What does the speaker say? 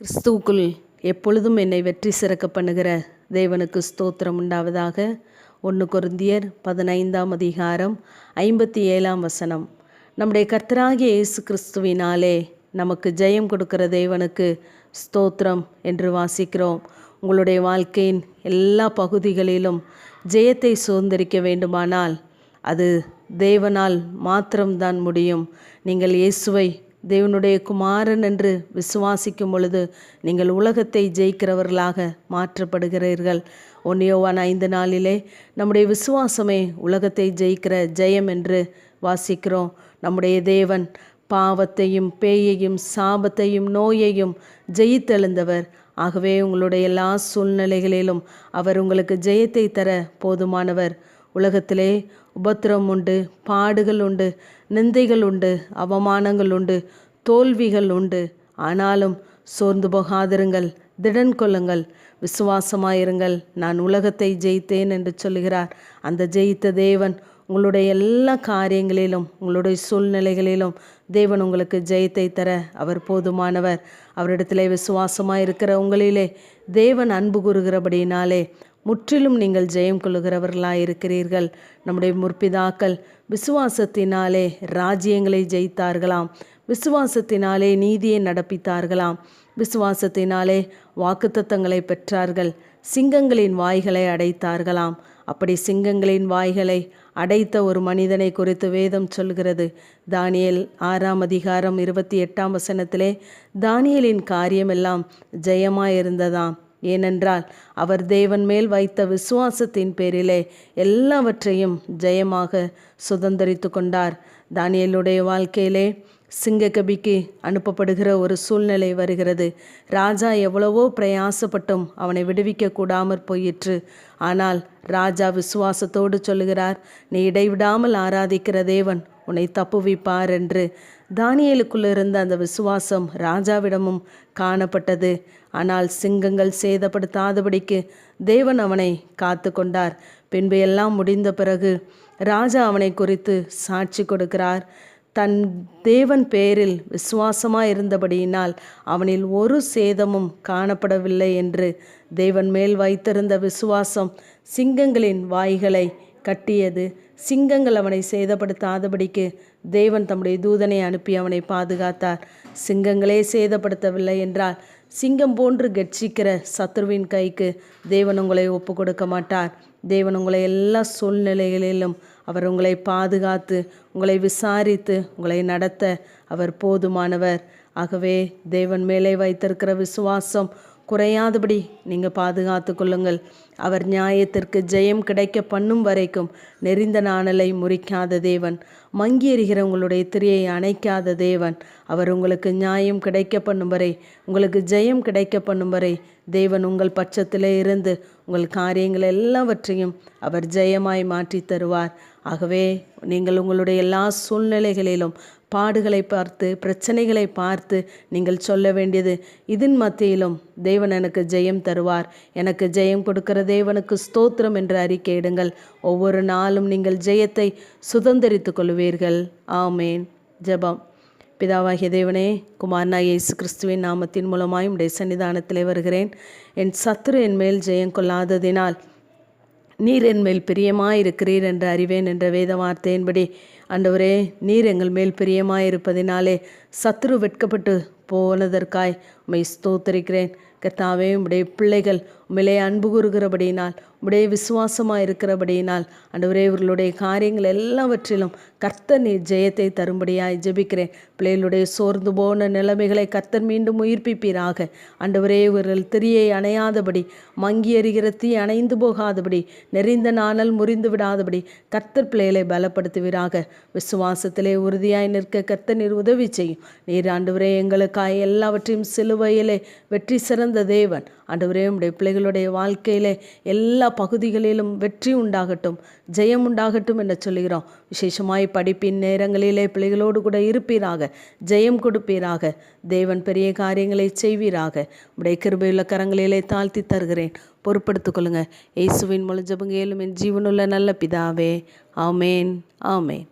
கிறிஸ்துவுக்குள் எப்பொழுதும் என்னை வெற்றி சிறக்க பண்ணுகிற தேவனுக்கு ஸ்தோத்திரம் உண்டாவதாக. ஒன்று கொருந்தியர் பதினைந்தாம் அதிகாரம் ஐம்பத்தி ஏழாம் வசனம். நம்முடைய கர்த்தராகிய இயேசு கிறிஸ்துவினாலே நமக்கு ஜெயம் கொடுக்கிற தேவனுக்கு ஸ்தோத்திரம் என்று வாசிக்கிறோம். உங்களுடைய வாழ்க்கையின் எல்லா பகுதிகளிலும் ஜெயத்தை சுதந்திரிக்க வேண்டுமானால் அது தேவனால் மாத்திரம்தான் முடியும். நீங்கள் இயேசுவை தேவனுடைய குமாரன் என்று விசுவாசிக்கும் பொழுது நீங்கள் உலகத்தை ஜெயிக்கிறவர்களாக மாற்றப்படுகிறீர்கள். ஒன்னியோவான் ஐந்து நாளிலே நம்முடைய விசுவாசமே உலகத்தை ஜெயிக்கிற ஜெயம் என்று வாசிக்கிறோம். நம்முடைய தேவன் பாவத்தையும் பேயையும் சாபத்தையும் நோயையும் ஜெயித்தெழுந்தவர். ஆகவே உங்களுடைய எல்லா சூழ்நிலைகளிலும் அவர் உங்களுக்கு ஜெயத்தை தர போதுமானவர். உலகத்திலே உபத்திரம் உண்டு பாடுகள் உண்டு நிந்தைகள் உண்டு அவமானங்கள் உண்டு தோல்விகள் உண்டு. ஆனாலும் சோர்ந்து போகாதிருங்கள் திடன் கொள்ளுங்கள் விசுவாசமாயிருங்கள். நான் உலகத்தை ஜெயித்தேன் என்று சொல்லுகிறார். அந்த ஜெயித்த தேவன் உங்களுடைய எல்லா காரியங்களிலும் உங்களுடைய சூழ்நிலைகளிலும் தேவன் உங்களுக்கு ஜெயத்தை தர அவர் போதுமானவர். அவரிடத்திலே விசுவாசமாக இருக்கிற உங்களிலே தேவன் அன்பு கூறுகிறபடினாலே முற்றிலும் நீங்கள் ஜெயம் கொள்ளுகிறவர்களாக இருக்கிறீர்கள். நம்முடைய முற்பிதாக்கள் விசுவாசத்தினாலே ராஜ்யங்களை ஜெயித்தார்களாம். விசுவாசத்தினாலே நீதியை நடப்பித்தார்களாம். விசுவாசத்தினாலே வாக்குத்தத்தங்களை பெற்றார்கள். சிங்கங்களின் வாய்களை அடைத்தார்களாம். அப்படி சிங்கங்களின் வாய்களை அடைத்த ஒரு மனிதனை குறித்து வேதம் சொல்கிறது. தானியல் ஆறாம் அதிகாரம் இருபத்தி எட்டாம் வசனத்திலே தானியலின் காரியமெல்லாம் ஜெயமாயிருந்ததாம். ஏனென்றால் அவர் தேவன் மேல் வைத்த விசுவாசத்தின் பேரிலே எல்லாவற்றையும் ஜெயமாக சுதந்திரித்து கொண்டார். தானியலுடைய வாழ்க்கையிலே சிங்கக்கபிக்கு அனுப்பப்படுகிற ஒரு சூழ்நிலை வருகிறது. ராஜா எவ்வளவோ பிரயாசப்பட்டும் அவனை விடுவிக்க கூடாமற் போயிற்று. ஆனால் ராஜா விசுவாசத்தோடு சொல்லுகிறார் நீ இடைவிடாமல் ஆராதிக்கிற தேவன் உன்னை தப்புவிப்பார் என்று தானியலுக்குள்ள இருந்த அந்த விசுவாசம் ராஜாவிடமும் காணப்பட்டது. ஆனால் சிங்கங்கள் சேதப்படுத்தாதபடிக்கு தேவன் அவனை காத்து கொண்டார். பின்பு எல்லாம் முடிந்த பிறகு ராஜா அவனை குறித்து சாட்சி கொடுக்கிறார். தன் தேவன் பேரில் விசுவாசமாக இருந்தபடியினால் அவனில் ஒரு சேதமும் காணப்படவில்லை என்று தேவன் மேல் வைத்திருந்த விசுவாசம் சிங்கங்களின் வாய்களை கட்டியது. சிங்கங்கள் அவனை சேதப்படுத்தாதபடிக்கு தேவன் தம்முடைய தூதனை அனுப்பி அவனை பாதுகாத்தார். சிங்கங்களே சேதப்படுத்தவில்லை என்றால் சிங்கம் போன்று கட்சிக்கிற சத்ருவின் கைக்கு தேவன் உங்களை ஒப்பு கொடுக்க மாட்டார். தேவன் உங்களை எல்லா சூழ்நிலைகளிலும் அவர் உங்களை பாதுகாத்து உங்களை விசாரித்து உங்களை நடத்த அவர் போதுமானவர். ஆகவே தேவன் மேலே வைத்திருக்கிற விசுவாசம் குறையாதபடி நீங்கள் பாதுகாத்து கொள்ளுங்கள். அவர் நியாயத்திற்கு ஜெயம் கிடைக்க பண்ணும் வரைக்கும் நெறிந்த நாணலை முறிக்காத தேவன். மங்கி எறிகிற உங்களுடைய திரியை அணைக்காத தேவன். அவர் உங்களுக்கு நியாயம் கிடைக்க பண்ணும் வரை உங்களுக்கு ஜெயம் கிடைக்க பண்ணும் வரை தேவன் உங்கள் பட்சத்திலே இருந்து உங்கள் காரியங்கள் எல்லாவற்றையும் அவர் ஜெயமாய் மாற்றி தருவார். ஆகவே நீங்கள் உங்களுடைய எல்லா சூழ்நிலைகளிலும் பாடுகளை பார்த்து பிரச்சனைகளை பார்த்து நீங்கள் சொல்ல வேண்டியது இதன் மத்தியிலும் தேவன் எனக்கு ஜெயம் தருவார். எனக்கு ஜெயம் கொடுக்கிற தேவனுக்கு ஸ்தோத்திரம் என்று அறிக்கையிடுங்கள் ஒவ்வொரு நாளும் நீங்கள் ஜெயத்தை சுதந்திரித்து கொள்வீர்கள். ஆமேன். ஜெபம். பிதாவாகிய தேவனே குமார்னா இயேசு கிறிஸ்துவின் நாமத்தின் மூலமாயும் உடைய சன்னிதானத்திலே வருகிறேன். என் சத்துரு என் மேல் ஜெயம் கொள்ளாததினால் நீர் என் மேல் பிரியமாயிருக்கிறீர் என்று அறிவேன் என்ற வேத வார்த்தையின்படி அண்டவரே நீர் எங்கள் மேல் பிரியமாயிருப்பதினாலே சத்ரு வெட்கப்பட்டு போனதற்காய் உம்மை ஸ்தோத்தரிக்கிறேன். கர்த்தாவே உம்முடைய பிள்ளைகள் உம்மிலே அன்பு கூறுகிறபடியினால் உடைய விசுவாசமாக இருக்கிறபடியினால் அண்டவரே இவர்களுடைய காரியங்கள் எல்லாவற்றிலும் கர்த்தர் நீர் ஜெயத்தை தரும்படியாய் ஜெபிக்கிறேன். பிள்ளைகளுடைய சோர்ந்து போன நிலைமைகளை கர்த்தர் மீண்டும் உயிர்ப்பிப்பீராக. அன்றுவரே இவர்கள் திரியை அணையாதபடி மங்கி எறிகிற தீ அணைந்து போகாதபடி நெறிந்த நாணல் முறிந்து விடாதபடி கர்த்தர் பிள்ளைகளை பலப்படுத்துவீராக. விசுவாசத்திலே உறுதியாய் நிற்க கர்த்தர் நீர் உதவி செய்யும். நீர் ஆண்டவரே எங்களுக்காய் எல்லாவற்றையும் சிலுவையிலே வெற்றி சிறந்த தேவன். ஆண்டவரே உடைய பிள்ளைகளுடைய வாழ்க்கையிலே எல்லா பகுதிகளிலும் வெற்றி உண்டாகட்டும் ஜெயம் உண்டாகட்டும் என்று சொல்லுகிறோம். விசேஷமாய் படிப்பின் நேரங்களிலே பிள்ளைகளோடு கூட இருப்பீராக ஜெயம் கொடுப்பீராக தேவன் பெரிய காரியங்களை செய்வீராக. உடைய கிருபையுள்ள கரங்களிலே தாழ்த்தி தருகிறேன். பொறுப்படுத்திக் கொள்ளுங்க. இயேசுவின் முழு ஜபங்கேலும் என் ஜீவனுள்ள நல்ல பிதாவே. ஆமேன். ஆமேன்.